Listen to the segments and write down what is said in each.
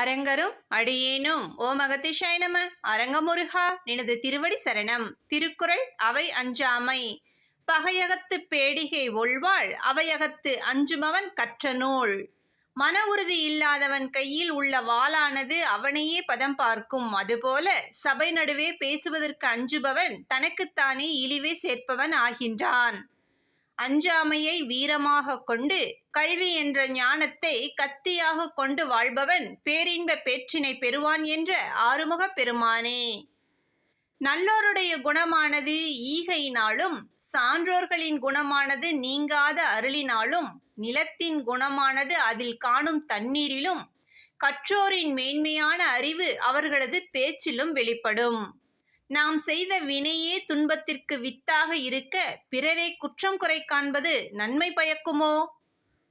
அரங்கரும் அடியேனும் ஓ மகதிஷாய நம. அரங்கமுருகா நினது திருவடி சரணம். திருக்குறள் அவை அஞ்சாமை. பகையகத்து பேடிகை ஒள்வாள் அவையகத்து அஞ்சுமவன் கற்ற நூல் மன உறுதி இல்லாதவன் கையில் உள்ள வாளானது அவனையே பதம் பார்க்கும். அதுபோல சபை நடுவே பேசுவதற்கு அஞ்சுபவன் தனக்குத்தானே இழிவே சேர்ப்பவன் ஆகின்றான். அஞ்சாமையை வீரமாக கொண்டு கல்வி என்ற ஞானத்தை கத்தியாக கொண்டு வாழ்பவன் பேரின்ப பேற்றினை பெறுவான் என்ற ஆறுமுக பெருமானே. நல்லோருடைய குணமானது ஈகையினாலும் சான்றோர்களின் குணமானது நீங்காத அருளினாலும் நிலத்தின் குணமானது அதில் காணும் தண்ணீரிலும் கற்றோரின் மேன்மையான அறிவு அவர்களது பேச்சிலும் வெளிப்படும். நாம் செய்த வினையே துன்பத்திற்கு வித்தாக இருக்க பிறரை குற்றம் குறை காண்பது நன்மை பயக்குமோ?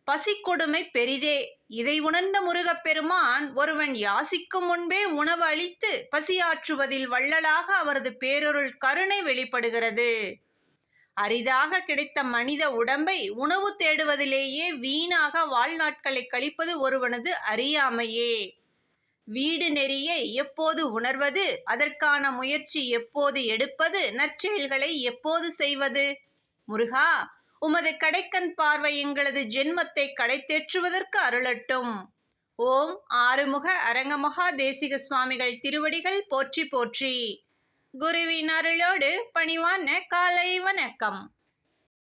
பசிக்கொடுமை பெரிதே. இதை உணர்ந்த முருகப்பெருமான் ஒருவன் யாசிக்கும் முன்பே உணவு அளித்து பசியாற்றுவதில் வள்ளலாக அவரது பேரொருள் கருணை வெளிப்படுகிறது. அரிதாக கிடைத்த மனித உடம்பை உணவு தேடுவதிலேயே வீணாக வாழ்நாட்களை கழிப்பது ஒருவனது அறியாமையே. வீடு நெறியை எப்போது உணர்வது? அதற்கான முயற்சி எப்போது எடுப்பது? நற்செயல்களை எப்போது செய்வது? முருகா உமது கடைக்கண் பார்வை எங்களது ஜென்மத்தை கடைத்தேற்றுவதற்கு அருளட்டும். ஓம் ஆறுமுக அரங்கமகா தேசிக சுவாமிகள் திருவடிகள் போற்றி போற்றி. குருவின் அருளோடு பணிவான காலை வணக்கம்.